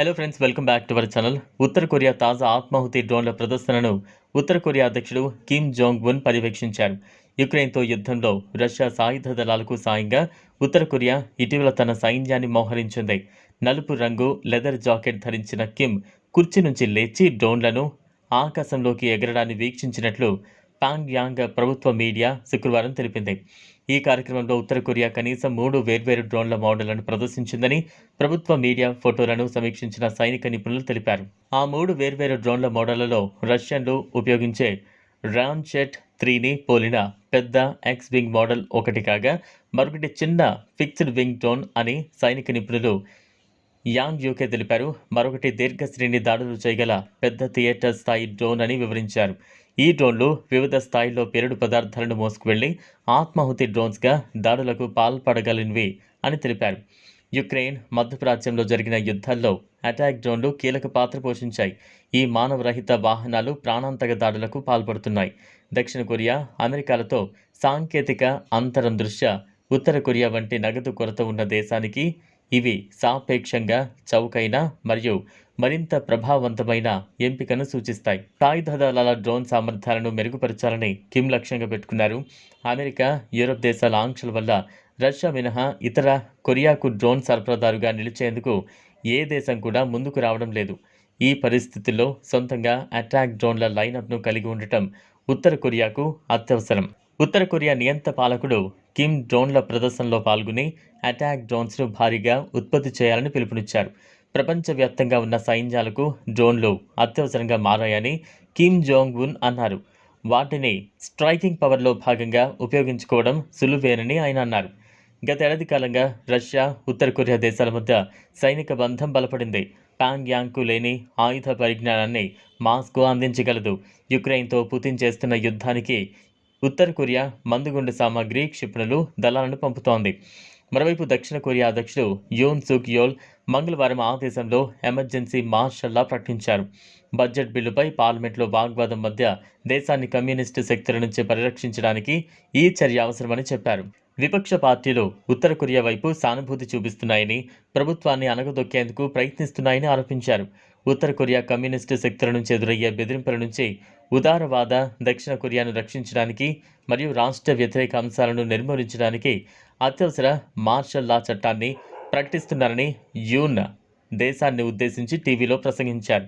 Hello friends welcome back to our channel Uttara Korea తాజా ఆత్మాహుతి డ్రోన్ల ప్రదర్శనను ఉత్తర కొరియా అధ్యక్షుడు కిమ్ జోంగ్ ఉన్ పర్యవేక్షించారు. యుక్రెయిన్తో యుద్ధంలో రష్యా సాయుధ దళాలకు సాయంగా ఉత్తర కొరియా ఇటీవల తన సైన్యాన్ని మోహరించింది. నలుపు రంగు లెదర్ జాకెట్ ధరించిన కిమ్ కుర్చీ నుంచి లేచి డ్రోన్లను ఆకాశంలోకి ఎగరడాన్ని వీక్షించినట్లు పాన్ యాంగ్ ప్రభుత్వ మీడియా శుక్రవారం తెలిపింది. ఈ కార్యక్రమంలో ఉత్తర కొరియా కనీసం మూడు వేర్వేరు డ్రోన్ల మోడళ్ళను ప్రదర్శించిందని ప్రభుత్వ మీడియా ఫోటోలను సమీక్షించిన సైనిక నిపుణులు తెలిపారు. ఆ మూడు వేర్వేరు డ్రోన్ల మోడళ్ళలో రష్యన్లు ఉపయోగించే రాన్చెట్ త్రీని పోలిన పెద్ద ఎక్స్ వింగ్ మోడల్ ఒకటి కాగా మరొకటి చిన్న ఫిక్స్డ్ వింగ్ డ్రోన్ అని సైనిక నిపుణులు యాంగ్ యూకే తెలిపారు. మరొకటి దీర్ఘ శ్రేణి దాడులు చేయగల పెద్ద థియేటర్ స్థాయి డ్రోన్ అని వివరించారు. ఈ డ్రోన్లు వివిధ స్థాయిలో పేరుడు పదార్థాలను మోసుకువెళ్ళి ఆత్మాహుతి డ్రోన్స్గా దాడులకు పాల్పడగలిగినవి అని తెలిపారు. యుక్రెయిన్ మధ్యప్రాచ్యంలో జరిగిన యుద్ధాల్లో అటాక్ డ్రోన్లు కీలక పాత్ర పోషించాయి. ఈ మానవరహిత వాహనాలు ప్రాణాంతక దాడులకు పాల్పడుతున్నాయి. దక్షిణ కొరియా అమెరికాలతో సాంకేతిక అంతరం దృష్ట్యా ఉత్తర కొరియా వంటి నగదు కొరత ఉన్న దేశానికి ఇవి సాపేక్షంగా చౌకైన మరియు మరింత ప్రభావవంతమైన ఎంపికను సూచిస్తాయి. సాయుధ దళాల డ్రోన్ సామర్థ్యాలను మెరుగుపరచాలని కిమ్ లక్ష్యంగా పెట్టుకున్నారు. అమెరికా యూరప్ దేశాల ఆంక్షల వల్ల రష్యా మినహా ఇతర కొరియాకు డ్రోన్ సరఫరాదారుగా నిలిచేందుకు ఏ దేశం కూడా ముందుకు రావడం లేదు. ఈ పరిస్థితుల్లో సొంతంగా అటాక్ డ్రోన్ల లైనప్ను కలిగి ఉండటం ఉత్తర కొరియాకు అత్యవసరం. ఉత్తర కొరియా నియంత పాలకుడు కిమ్ డ్రోన్ల ప్రదర్శనలో పాల్గొని అటాక్ డ్రోన్స్ను భారీగా ఉత్పత్తి చేయాలని పిలుపునిచ్చారు. ప్రపంచవ్యాప్తంగా ఉన్న సైన్యాలకు డ్రోన్లు అత్యవసరంగా మారాయని కిమ్ జోంగ్ ఉన్ అన్నారు. వాటిని స్ట్రైకింగ్ పవర్లో భాగంగా ఉపయోగించుకోవడం సులువేనని ఆయన అన్నారు. గతేడాది కాలంగా రష్యా ఉత్తర కొరియా దేశాల మధ్య సైనిక బంధం బలపడింది. ప్యాంగ్ యాంగ్కు లేని ఆయుధ పరిజ్ఞానాన్ని మాస్కో అందించగలదు. యుక్రెయిన్తో పుతిన్ చేస్తున్న యుద్ధానికి ఉత్తర కొరియా మందుగుండు సామాగ్రి క్షిపణులు దళాలను పంపుతోంది. మరోవైపు దక్షిణ కొరియా అధ్యక్షుడు యోన్ సుక్ యోల్ మంగళవారం ఆ దేశంలో ఎమర్జెన్సీ మార్షల్లా ప్రకటించారు. బడ్జెట్ బిల్లుపై పార్లమెంట్లో వాగ్వాదం మధ్య దేశాన్ని కమ్యూనిస్టు శక్తుల నుంచి పరిరక్షించడానికి ఈ చర్య అవసరమని చెప్పారు. విపక్ష పార్టీలు ఉత్తర కొరియా వైపు సానుభూతి చూపిస్తున్నాయని ప్రభుత్వాన్ని అణగదొక్కేందుకు ప్రయత్నిస్తున్నాయని ఆరోపించారు. ఉత్తర కొరియా కమ్యూనిస్టు శక్తుల నుంచి ఎదురయ్యే బెదిరింపుల నుంచి ఉదారవాద దక్షిణ కొరియాను రక్షించడానికి మరియు రాష్ట్ర వ్యతిరేక అంశాలను నిర్మూలించడానికి అత్యవసర మార్షల్ లా చట్టాన్ని ప్రకటిస్తున్నారని యూన్ దేశాన్ని ఉద్దేశించి టీవీలో ప్రసంగించారు.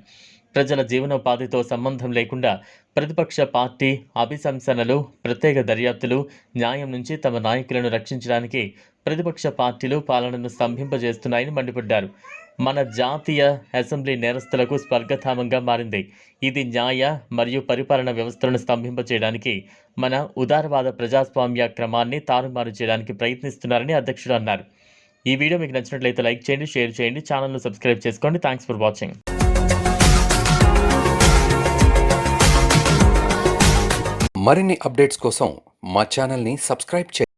ప్రజల జీవనోపాధితో సంబంధం లేకుండా ప్రతిపక్ష పార్టీ అభిశంసనలు ప్రత్యేక దర్యాప్తులు న్యాయం నుంచి తమ నాయకులను రక్షించడానికి ప్రతిపక్ష పార్టీలు పాలనను స్తంభింపజేస్తున్నాయని మండిపడ్డారు. మన జాతీయ అసెంబ్లీ నేరస్తులకు స్వర్గధామంగా మారింది. ఇది న్యాయ మరియు పరిపాలన వ్యవస్థలను స్తంభింపచేయడానికి మన ఉదారవాద ప్రజాస్వామ్య క్రమాన్ని తారుమారు చేయడానికి ప్రయత్నిస్తున్నారని అధ్యక్షుడు అన్నారు. ఈ వీడియో మీకు నచ్చినట్లయితే లైక్ చేయండి షేర్ చేయండి ఛానల్ను సబ్స్క్రైబ్ చేసుకోండి. Thanks for watching. మరిన్ని అప్డేట్స్ కోసం మా ఛానల్ని సబ్స్క్రైబ్ చేయండి.